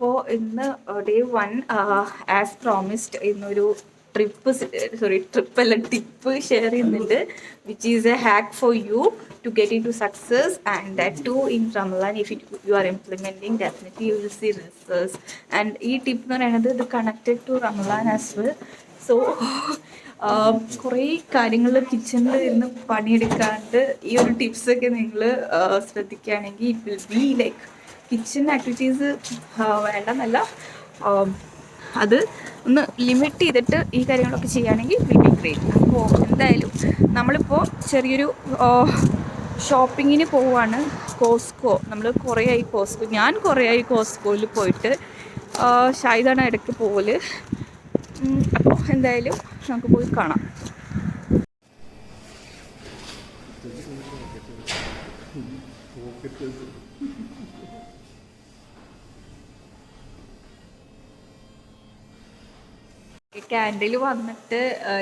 അപ്പോൾ ഇന്ന് day one as promised ഇന്നൊരു ട്രിപ്പ് സോറി ട്രിപ്പ് അല്ല ടിപ്പ് ഷെയർ ചെയ്യുന്നുണ്ട് which is a hack for you to get into success and that too in Ramlan if you are implementing definitely you will see results and ഈ tip എന്ന് പറയുന്നത് ഇത് connected to Ramlan as well so കുറേ കാര്യങ്ങൾ കിച്ചണിൽ ഇരുന്ന് പണിയെടുക്കാണ്ട് ഈ ഒരു ടിപ്സൊക്കെ നിങ്ങൾ ശ്രദ്ധിക്കുകയാണെങ്കിൽ it will be like kitchen activities വേണ്ടെന്നല്ല. അത് ഒന്ന് ലിമിറ്റ് ചെയ്തിട്ട് ഈ കാര്യങ്ങളൊക്കെ ചെയ്യുകയാണെങ്കിൽ വിൽ ബി ഗ്രേറ്റ് അപ്പോൾ എന്തായാലും നമ്മളിപ്പോൾ ചെറിയൊരു ഷോപ്പിങ്ങിന് പോവുകയാണ് കോസ്കോ. നമ്മൾ കുറേ ആയി കോസ്കോ. ഞാൻ കുറേ ആയി കോസ്കോയിൽ പോയിട്ട് ഷായിതാണ് ഇടയ്ക്ക് പോകൽ അപ്പോൾ എന്തായാലും നമുക്ക് പോയി കാണാം. ക്യാൻഡിൽ വന്നിട്ട്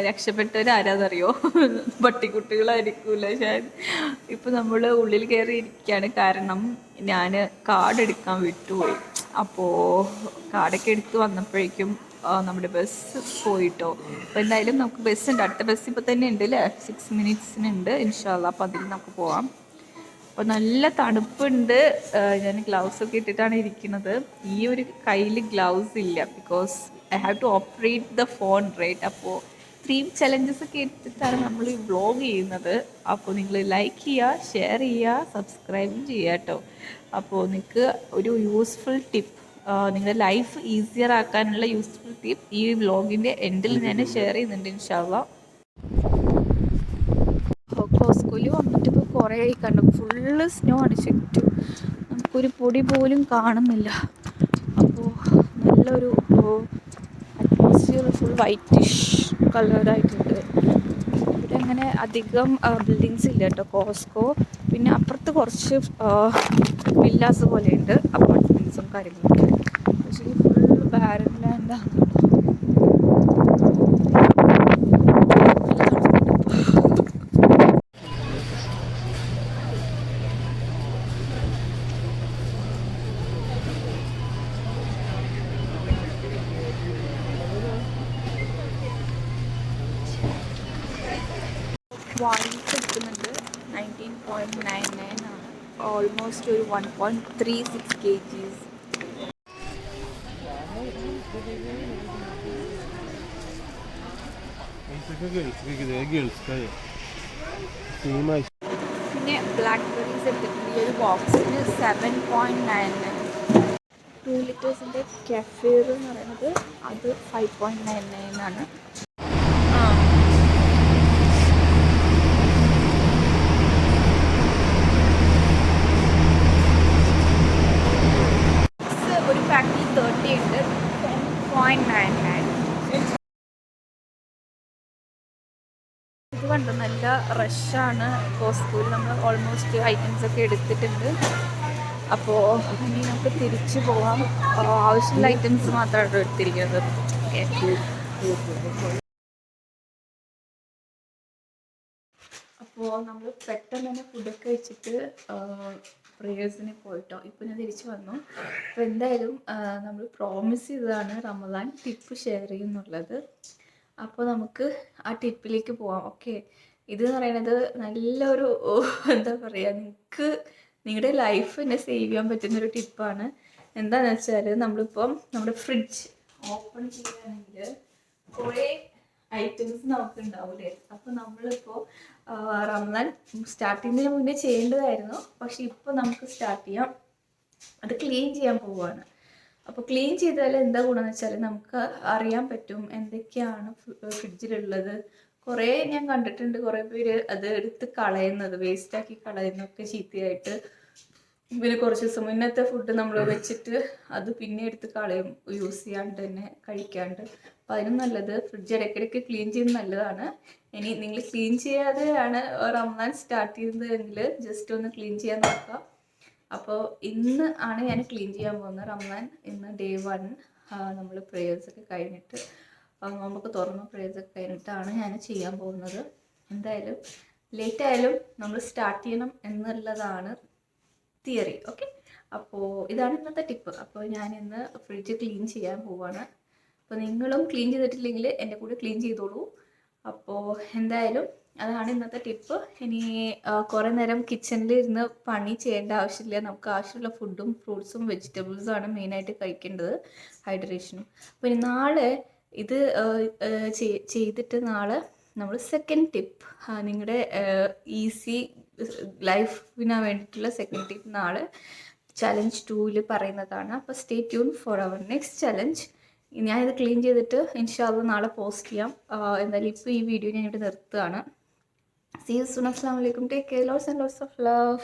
രക്ഷപ്പെട്ടവർ ആരാന്നറിയോ? പട്ടിക്കുട്ടികളായിരിക്കൂല ഞാൻ ഇപ്പൊ നമ്മൾ ഉള്ളിൽ കയറി ഇരിക്കുകയാണ് കാരണം ഞാൻ കാർഡ് എടുക്കാൻ വിട്ടുപോയി. അപ്പോ കാർഡൊക്കെ എടുത്ത് വന്നപ്പോഴേക്കും നമ്മുടെ ബസ് പോയിട്ടോ. അപ്പോൾ എന്തായാലും നമുക്ക് ബസ് ഉണ്ട്. അടുത്ത ബസ് ഇപ്പോൾ തന്നെ ഉണ്ട് അല്ലേ സിക്സ് മിനിറ്റ്സിനുണ്ട് ഇൻഷാല്ല അപ്പോൾ അതിൽ നമുക്ക് പോവാം. അപ്പോൾ നല്ല തണുപ്പുണ്ട്. ഞാൻ ഗ്ലൗസ് ഒക്കെ ഇട്ടിട്ടാണ് ഇരിക്കുന്നത്. ഈ ഒരു കയ്യിൽ ഗ്ലൗസ് ഇല്ല. Because I have to operate the phone right അപ്പോൾ ഇത്രയും ചലഞ്ചസ് ഒക്കെ എടുത്തിട്ടാണ് നമ്മൾ ഈ വ്ളോഗ് ചെയ്യുന്നത്. അപ്പോൾ നിങ്ങൾ ലൈക്ക് ചെയ്യുക ഷെയർ ചെയ്യുക സബ്സ്ക്രൈബും ചെയ്യുക കേട്ടോ അപ്പോൾ നിങ്ങൾക്ക് ഒരു യൂസ്ഫുൾ ടിപ്പ് നിങ്ങളുടെ ലൈഫ് ഈസിയർ ആക്കാനുള്ള യൂസ്ഫുൾ ടിപ്പ് ഈ വ്ളോഗിന്റെ എൻഡിൽ ഞാൻ ഷെയർ ചെയ്യുന്നുണ്ട് ഇൻഷാല്ല കോസ്കോയിൽ വന്നിട്ട് ഇപ്പോൾ കുറേ ആയി കണ്ടു? ഫുള്ള് സ്നോ ആണ് ചുറ്റും നമുക്കൊരു പൊടി പോലും കാണുന്നില്ല. അപ്പോൾ നല്ലൊരു അറ്റ്മോസ്ഫിയർ ഫുൾ വൈറ്റിഷ് കളറായിട്ടുണ്ട് ഇവിടെ അങ്ങനെ അധികം ബിൽഡിങ്സ് ഇല്ല കേട്ടോ കോസ്കോ പിന്നെ അപ്പുറത്ത് കുറച്ച് വില്ലാസ് പോലെയുണ്ട് അപ്പാർട്ട്മെന്റ്സും കാര്യങ്ങളൊക്കെ. പക്ഷേ ഫുൾ ബാരൻ ലാൻഡാണ് വൈറ്റ് എടുക്കുന്നുണ്ട് നയന്റീൻ നയൻ നയൻ ആണ്. ഓൾമോസ്റ്റ് ഒരു one point three six K Gs പിന്നെ ബ്ലാക്ക് ബെറീസ് എടുത്തിട്ടുണ്ട് ഒരു ബോക്സിന് seven point nine nine two ലിറ്റേഴ്സിന്റെ kefir എന്ന് പറയുന്നത് അത് ഫൈവ് പോയിന്റ് നയൻ നയൻ ആണ് ആ Eggs ഒരു പാക്കിൽ തേർട്ടി ഉണ്ട് ടെൻ പോയിന്റ് നയൻ നയൻ കണ്ടു നല്ല റഷാണ് കോസ്കോയിൽ നമ്മൾ ഓൾമോസ്റ്റ് ഐറ്റംസ് ഒക്കെ എടുത്തിട്ടുണ്ട്. അപ്പോൾ ഇനി നമുക്ക് തിരിച്ചു ആ, ആവശ്യമുള്ള ഐറ്റംസ് മാത്രമാണ് എടുത്തിരിക്കുന്നത്. ഓക്കെ അപ്പോൾ നമ്മൾ പെട്ടെന്ന് തന്നെ ഫുഡൊക്കെ കഴിച്ചിട്ട് പ്രേയേഴ്സിന് പോയിട്ടോ. ഇപ്പം ഞാൻ തിരിച്ചു വന്നു. അപ്പോൾ എന്തായാലും നമ്മൾ പ്രോമിസ് ചെയ്തതാണ് റമദാൻ ടിപ്പ് ഷെയർ ചെയ്യുന്നുള്ളത്. അപ്പോൾ നമുക്ക് ആ ടിപ്പിലേക്ക് പോവാം. ഓക്കെ. ഇത് എന്ന് പറയുന്നത് നല്ലൊരു എന്താ പറയുക നിങ്ങൾക്ക് നിങ്ങളുടെ ലൈഫ് തന്നെ സേവ് ചെയ്യാൻ പറ്റുന്നൊരു ടിപ്പാണ് എന്താണെന്ന് വെച്ചാൽ നമ്മളിപ്പം നമ്മുടെ ഫ്രിഡ്ജ് ഓപ്പൺ ചെയ്യുകയാണെങ്കിൽ കുറേ ഐറ്റംസ് നമുക്ക് ഉണ്ടാവില്ലേ അപ്പോൾ നമ്മളിപ്പോൾ റമദാൻ റംസാൻ സ്റ്റാർട്ട് ചെയ്യുന്നതിന് മുന്നേ ചെയ്യേണ്ടതായിരുന്നു. പക്ഷെ ഇപ്പോൾ നമുക്ക് സ്റ്റാർട്ട് ചെയ്യാം. അത് ക്ലീൻ ചെയ്യാൻ പോവുകയാണ് അപ്പോൾ ക്ലീൻ ചെയ്താൽ എന്താ ഗുണമെന്ന് വെച്ചാൽ നമുക്ക് അറിയാൻ പറ്റും എന്തൊക്കെയാണ് ഫ്രിഡ്ജിലുള്ളത് കുറേ ഞാൻ കണ്ടിട്ടുണ്ട് കുറേ പേര് അത് എടുത്ത് കളയുന്നത് വേസ്റ്റാക്കി കളയുന്നതൊക്കെ ചീത്തയായിട്ട്. പിന്നെ കുറച്ച് ദിവസം മുന്നത്തെ ഫുഡ് നമ്മൾ വെച്ചിട്ട് അത് പിന്നെ എടുത്ത് കളയും യൂസ് ചെയ്യാണ്ട് തന്നെ കഴിക്കാണ്ട്. അപ്പം അതിനും നല്ലത് ഫ്രിഡ്ജ് ഇടയ്ക്കിടയ്ക്ക് ക്ലീൻ ചെയ്യുന്നത് നല്ലതാണ്. ഇനി നിങ്ങൾ ക്ലീൻ ചെയ്യാതെയാണ് റമദാൻ സ്റ്റാർട്ട് ചെയ്യുന്നതെങ്കിൽ ജസ്റ്റ് ഒന്ന് ക്ലീൻ ചെയ്യാൻ നോക്കുക അപ്പോൾ ഇന്ന് ആണ് ഞാൻ ക്ലീൻ ചെയ്യാൻ പോകുന്നത്. റമ്മാൻ ഇന്ന് ഡേ വൺ നമ്മൾ പ്രേയേഴ്സൊക്കെ കഴിഞ്ഞിട്ട് നമുക്ക് തുറന്ന പ്രേയേഴ്സൊക്കെ കഴിഞ്ഞിട്ടാണ് ഞാൻ ചെയ്യാൻ പോകുന്നത്. എന്തായാലും ലേറ്റ് ആയാലും നമ്മൾ സ്റ്റാർട്ട് ചെയ്യണം എന്നുള്ളതാണ് തിയറി ഓക്കെ അപ്പോൾ ഇതാണ് ഇന്നത്തെ ടിപ്പ് അപ്പോൾ ഞാൻ ഇന്ന് ഫ്രിഡ്ജ് ക്ലീൻ ചെയ്യാൻ പോവാണ്. അപ്പോൾ നിങ്ങളും ക്ലീൻ ചെയ്തിട്ടില്ലെങ്കിൽ എന്റെ കൂടെ ക്ലീൻ ചെയ്തോളൂ. അപ്പോൾ എന്തായാലും അതാണ് ഇന്നത്തെ ടിപ്പ്. ഇനി കുറേ നേരം കിച്ചണിൽ ഇരുന്ന് പണി ചെയ്യേണ്ട ആവശ്യമില്ല. നമുക്ക് ആവശ്യമുള്ള ഫുഡും ഫ്രൂട്ട്സും വെജിറ്റബിൾസും ആണ് മെയിനായിട്ട് കഴിക്കേണ്ടത് ഹൈഡ്രേഷനും ഇനി നാളെ ഇത് ചെയ്തിട്ട് നാളെ നമ്മൾ സെക്കൻഡ് ടിപ്പ് നിങ്ങളുടെ ഈസി ലൈഫിന് വേണ്ടിയിട്ടുള്ള സെക്കൻഡ് ടിപ്പ് നാളെ ചലഞ്ച് ടൂവിൽ പറയുന്നതാണ്. അപ്പോൾ stay tune for our next challenge ഞാനിത് ക്ലീൻ ചെയ്തിട്ട് ഇൻഷാ ഇൻഷാല്ല നാളെ പോസ്റ്റ് ചെയ്യാം. എന്തായാലും ഇപ്പോൾ ഈ വീഡിയോ ഞാനിവിടെ നിർത്തുകയാണ്. See you soon. Assalamu alaikum. Take care. Lots and lots of love.